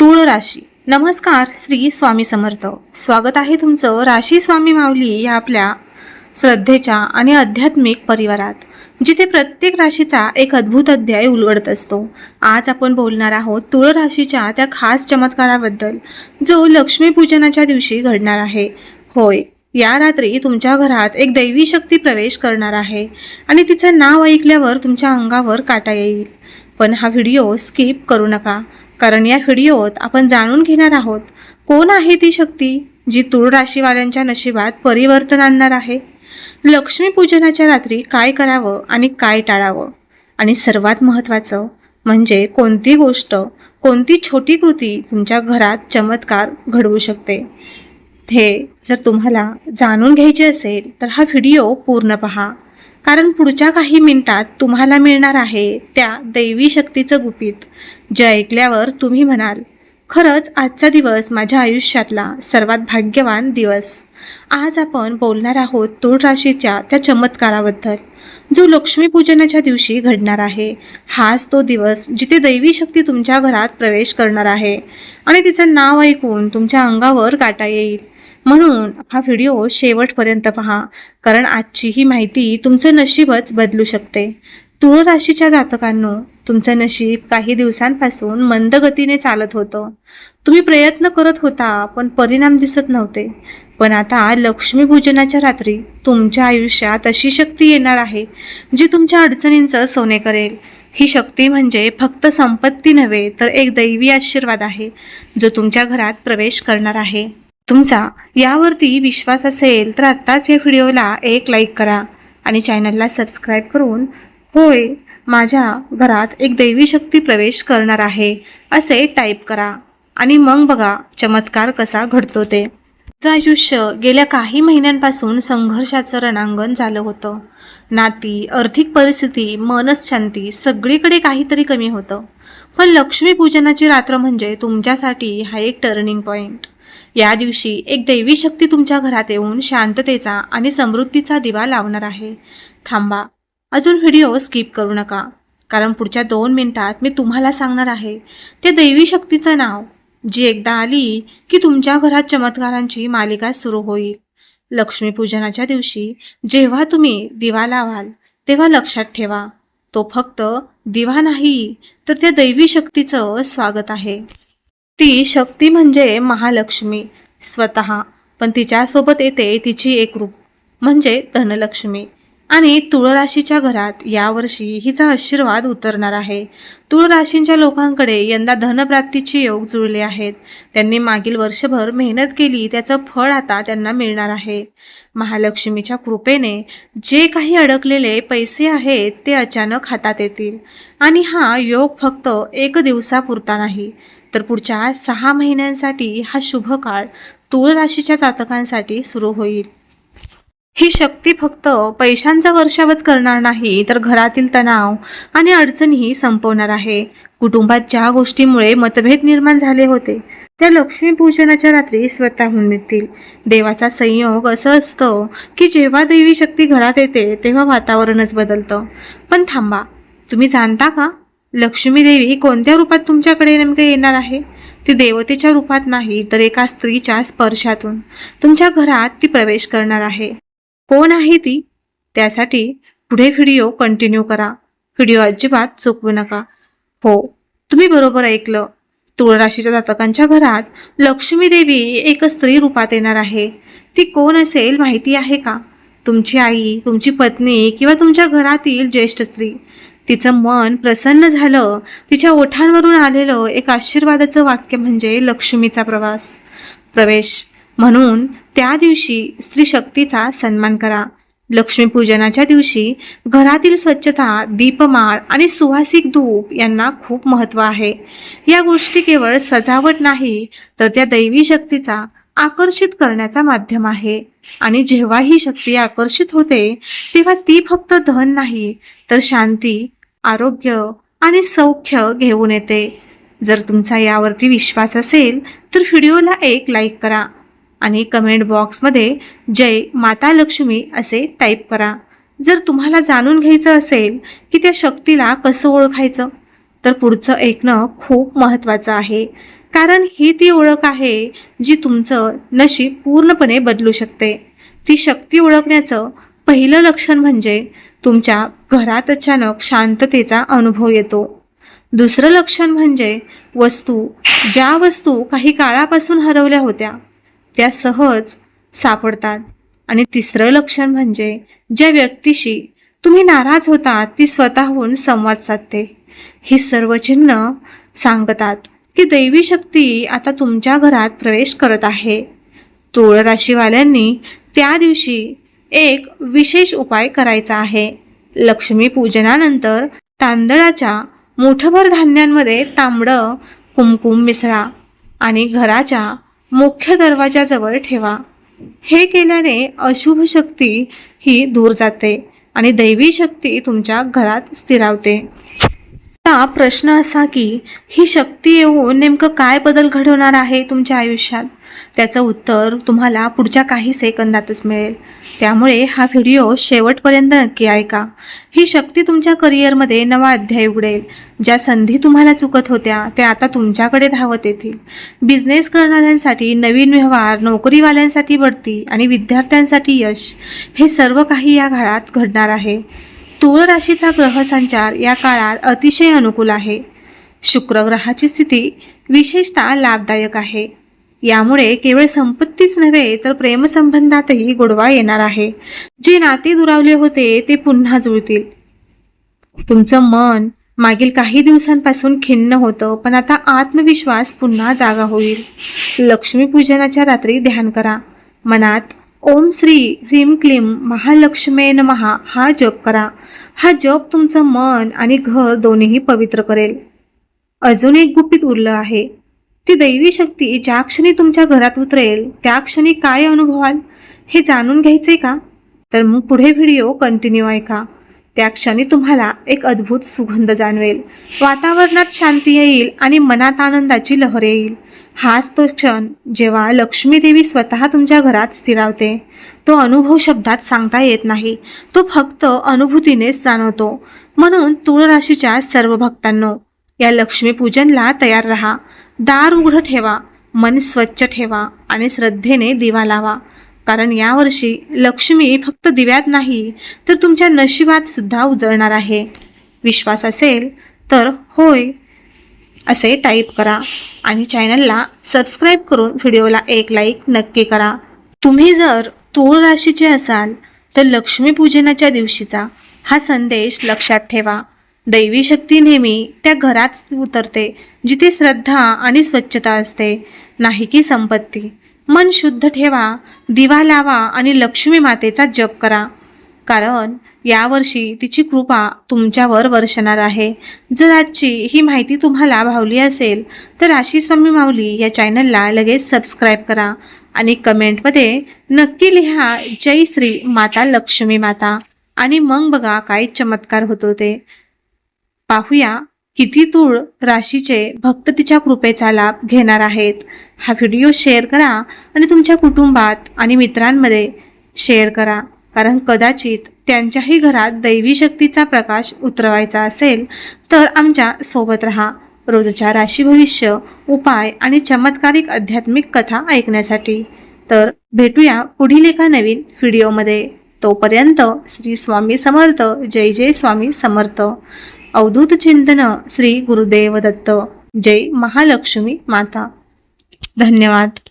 तुळ राशी. नमस्कार श्री स्वामी समर्थ. स्वागत आहे तुमचं राशी स्वामी माऊली या आपल्या श्रद्धेच्या आणि आध्यात्मिक परिवारात जिथे प्रत्येक राशीचा एक अद्भुत अध्याय उलगडत असतो. आज आपण बोलणार आहोत तुळ राशीच्या त्या खास चमत्काराबद्दल जो लक्ष्मीपूजनाच्या दिवशी घडणार आहे. होय या रात्री तुमच्या घरात एक दैवी शक्ती प्रवेश करणार आहे आणि तिचं नाव ऐकल्यावर तुमच्या अंगावर काटा येईल. पण हा व्हिडिओ स्किप करू नका. कारण या व्हिडिओत आपण जाणून घेणार आहोत कोण आहे ती शक्ती जी तूळ राशीवाल्यांच्या नशिबात परिवर्तन आणणार आहे? लक्ष्मीपूजनाच्या रात्री काय करावं आणि काय टाळावं? आणि सर्वात महत्त्वाचं म्हणजे कोणती गोष्ट कोणती छोटी कृती तुमच्या घरात चमत्कार घडवू शकते? हे जर तुम्हाला जाणून घ्यायचे असेल तर हा व्हिडिओ पूर्ण पहा. कारण पुढच्या काही मिनिटात तुम्हाला मिळणार आहे त्या दैवी शक्तीचं गुपित. जे ऐकल्यावर तुम्ही म्हणाल खरंच आजचा दिवस माझ्या आयुष्यातला सर्वात भाग्यवान दिवस. आज आपण बोलणार आहोत तूळ राशीच्या त्या चमत्काराबद्दल. जो लक्ष्मीपूजनाच्या दिवशी घडणार आहे हाच तो दिवस जिथे दैवी शक्ती तुमच्या घरात प्रवेश करणार आहे आणि तिचं नाव ऐकून तुमच्या अंगावर काटा येईल. म्हणून हा व्हिडिओ शेवटपर्यंत पहा. कारण आजची ही माहिती तुमचं नशीबच बदलू शकते. तुळ राशीच्या जातकांनो तुमचं नशीब काही दिवसांपासून मंद गतीने चालत होतं. तुम्ही प्रयत्न करत होता पण परिणाम दिसत नव्हते. पण आता लक्ष्मीपूजनाच्या रात्री तुमच्या आयुष्यात अशी शक्ती येणार आहे जी तुमच्या अडचणींचं सोने करेल. ही शक्ती म्हणजे फक्त संपत्ती नव्हे तर एक दैवी आशीर्वाद आहे जो तुमच्या घरात प्रवेश करणार आहे. तुमचा यावरती विश्वास असेल तर आत्ताच या व्हिडिओला एक लाईक करा आणि चॅनलला सबस्क्राईब करून होय माझ्या घरात एक दैवी शक्ती प्रवेश करणार आहे असे टाईप करा. आणि मग बघा चमत्कार कसा घडतो ते. तुमचं आयुष्य गेल्या काही महिन्यांपासून संघर्षाचं रणांगण झालं होतं. नाती आर्थिक परिस्थिती मनशांती सगळीकडे काहीतरी कमी होतं. पण लक्ष्मीपूजनाची रात्र म्हणजे तुमच्यासाठी हा एक टर्निंग पॉईंट या दिवशी एक दैवी शक्ती तुमच्या घरात येऊन शांततेचा आणि समृद्धीचा दिवा लावणार आहे. थांबा. अजून व्हिडिओ स्किप करू नका. कारण पुढच्या दोन मिनिटात मी तुम्हाला सांगणार आहे. त्या दैवी शक्तीचं नाव. जी एकदा आली की तुमच्या घरात चमत्कारांची मालिका सुरू होईल. लक्ष्मीपूजनाच्या दिवशी जेव्हा तुम्ही दिवा लावाल तेव्हा लक्षात ठेवा. तो फक्त दिवा नाही तर त्या दैवी शक्तीचं स्वागत आहे. ती शक्ती म्हणजे महालक्ष्मी स्वतः. पण तिच्यासोबत येते तिची एक रूप म्हणजे धनलक्ष्मी. आणि तुळ राशीच्या घरात यावर्षी हिचा आशीर्वाद उतरणार आहे. तुळ राशींच्या लोकांकडे यंदा धनप्राप्तीचे योग जुळले आहेत. त्यांनी मागील वर्षभर मेहनत केली त्याचं फळ आता त्यांना मिळणार आहे. महालक्ष्मीच्या कृपेने जे काही अडकलेले पैसे आहेत ते अचानक हातात येतील. आणि हा योग फक्त एक दिवसापुरता नाही तर पुढच्या सहा महिन्यांसाठी हा शुभ काळ तुळ राशीच्या जातकांसाठी सुरू होईल. ही शक्ती फक्त पैशांचा वर्षावच करणार नाही तर घरातील तणाव आणि अडचणीही संपवणार आहे. कुटुंबात ज्या गोष्टीमुळे मतभेद निर्माण झाले होते त्या लक्ष्मीपूजनाच्या रात्री स्वतःहून मिळतील देवाचा संयोग असं असतं की जेव्हा देवी शक्ती घरात येते तेव्हा वातावरणच बदलतं. पण थांबा तुम्ही जाणता का? लक्ष्मी देवी कोणत्या रूपात तुमच्याकडे नेमकं येणार आहे? ती देवतेच्या रूपात नाही तर एका स्त्रीच्या स्पर्शातून. तुमच्या घरात ती प्रवेश करणार आहे. कोण आहे ती? त्यासाठी पुढे व्हिडिओ कंटिन्यू करा. व्हिडिओ अजिबात चुकवू नका. हो तुम्ही बरोबर ऐकलं. तुळ राशीच्या जातकांच्या घरात लक्ष्मी देवी एक स्त्री रूपात येणार आहे. ती कोण असेल माहिती आहे का? तुमची आई तुमची पत्नी किंवा तुमच्या घरातील ज्येष्ठ स्त्री. तिचं मन प्रसन्न झालं. तिच्या ओठांवरून आलेलं एक आशीर्वादाचं वाक्य म्हणजे लक्ष्मीचा प्रवास. प्रवेश. म्हणून त्या दिवशी स्त्री शक्तीचा सन्मान करा. लक्ष्मीपूजनाच्या दिवशी घरातील स्वच्छता दीपमाळ आणि सुवासिक धूप यांना खूप महत्त्व आहे. या गोष्टी केवळ सजावट नाही तर त्या दैवी शक्तीचा आकर्षित करण्याचा माध्यम आहे. आणि जेव्हा ही शक्ती आकर्षित होते तेव्हा ती फक्त धन नाही तर शांती आरोग्य आणि सौख्य घेऊन येते. जर तुमचा यावरती विश्वास असेल तर व्हिडिओला एक लाईक करा आणि कमेंट बॉक्समध्ये जय माता लक्ष्मी असे टाईप करा. जर तुम्हाला जाणून घ्यायचं असेल की त्या शक्तीला कसं ओळखायचं तर पुढचं ऐकणं खूप महत्त्वाचं आहे. कारण ही ती ओळख आहे जी तुमचं नशीब पूर्णपणे बदलू शकते. ती शक्ती ओळखण्याचं पहिलं लक्षण म्हणजे तुमच्या घरात अचानक शांततेचा अनुभव येतो. दुसरं लक्षण म्हणजे वस्तू ज्या वस्तू काही काळापासून हरवल्या होत्या त्या सहज सापडतात. आणि तिसरं लक्षण म्हणजे ज्या व्यक्तीशी तुम्ही नाराज होता ती स्वतःहून संवाद साधते. ही सर्व चिन्ह सांगतात. की दैवी शक्ती आता तुमच्या घरात प्रवेश करत आहे. तुळ राशीवाल्यांनी त्या दिवशी एक विशेष उपाय करायचा आहे. लक्ष्मी पूजनानंतर तांदळाच्या मुठभर धान्यांमध्ये तांबडं कुमकुम मिसळा आणि घराच्या मुख्य दरवाजाजवळ ठेवा. हे केल्याने अशुभ शक्ती ही दूर जाते आणि दैवी शक्ती तुमच्या घरात स्थिरावते. आता प्रश्न असा की ही शक्ती येऊन नेमकं काय बदल घडवणार आहे तुमच्या आयुष्यात? त्याचं उत्तर तुम्हाला पुढच्या काही सेकंदातच मिळेल. त्यामुळे हा व्हिडिओ शेवटपर्यंत नक्की ऐका. ही शक्ती तुमच्या करिअरमध्ये नवा अध्याय उघडेल. ज्या संधी तुम्हाला चुकत होत्या त्या आता तुमच्याकडे धावत येतील. बिझनेस करणाऱ्यांसाठी नवीन व्यवहार नोकरीवाल्यांसाठी बढती आणि विद्यार्थ्यांसाठी यश हे सर्व काही या काळात घडणार आहे. तुळ राशीचा ग्रहसंचार या काळात अतिशय अनुकूल आहे. शुक्र ग्रहाची स्थिती विशेषतः लाभदायक आहे. यामुळे केवळ संपत्तीच नव्हे तर प्रेमसंबंधातही गोडवा येणार आहे. जे नाते दुरावले होते ते पुन्हा जुळतील. तुमचं मन मागील काही दिवसांपासून खिन्न होतं पण आता आत्मविश्वास पुन्हा जागा होईल. लक्ष्मीपूजनाच्या रात्री ध्यान करा. मनात ओम श्री ह्रीम क्लीम महालक्ष्मे नमहा हा जप करा. हा जप तुमचं मन आणि घर दोन्हीही पवित्र करेल. अजून एक गुपित उरलं आहे. ती दैवी शक्ती ज्या क्षणी तुमच्या घरात उतरेल त्या क्षणी काय अनुभवाल? हे जाणून घ्यायचे का? तर मग पुढे व्हिडिओ कंटिन्यू ऐका. त्या क्षणी तुम्हाला एक अद्भुत सुगंध जाणवेल. वातावरणात शांती येईल आणि मनात आनंदाची लहर येईल. हाच तो क्षण जेव्हा लक्ष्मीदेवी स्वतः तुमच्या घरात स्थिरावते तो अनुभव शब्दात सांगता येत नाही. तो फक्त अनुभूतीनेच जाणवतो. म्हणून तुळ राशीच्या सर्व भक्तांनो या लक्ष्मीपूजनला तयार राहा. दार उघडं ठेवा मन स्वच्छ ठेवा आणि श्रद्धेने दिवा लावा. कारण यावर्षी लक्ष्मी फक्त दिव्यात नाही तर तुमच्या नशिबात सुद्धा उजळणार आहे. विश्वास असेल तर होय असे टाईप करा आणि चॅनलला सबस्क्राईब करून व्हिडिओला एक लाईक नक्की करा. तुम्ही जर तूळ राशीचे असाल तर लक्ष्मीपूजनाच्या दिवशीचा हा संदेश लक्षात ठेवा. दैवी शक्ती नेहमी त्या घरात उतरते जिथे श्रद्धा आणि स्वच्छता असते नाही की संपत्ती. मन शुद्ध ठेवा दिवा लावा आणि लक्ष्मी मातेचा जप करा. कारण यावर्षी तिची कृपा तुमच्यावर वर्षणार आहे. जर आजची ही माहिती तुम्हाला भावली असेल तर आशीस्वामी माऊली या चॅनलला लगेच सबस्क्राईब करा आणि कमेंटमध्ये नक्की लिहा जय श्री माता लक्ष्मी माता. आणि मग बघा काय चमत्कार होतो ते पाहूया किती तूळ राशीचे भक्त तिच्या कृपेचा लाभ घेणार आहेत. हा व्हिडिओ शेअर करा आणि तुमच्या कुटुंबात आणि मित्रांमध्ये शेअर करा कारण कदाचित त्यांच्याही घरात दैवी शक्तीचा प्रकाश उतरवायचा असेल तर आमच्यासोबत राहा. रोजच्या राशी भविष्य उपाय आणि चमत्कारिक आध्यात्मिक कथा ऐकण्यासाठी. तर भेटूया पुढील एका नवीन व्हिडिओमध्ये. तोपर्यंत श्री स्वामी समर्थ जय जय स्वामी समर्थ. अवधूत चिंतन श्री गुरुदेव दत्त जय महालक्ष्मी माता. धन्यवाद.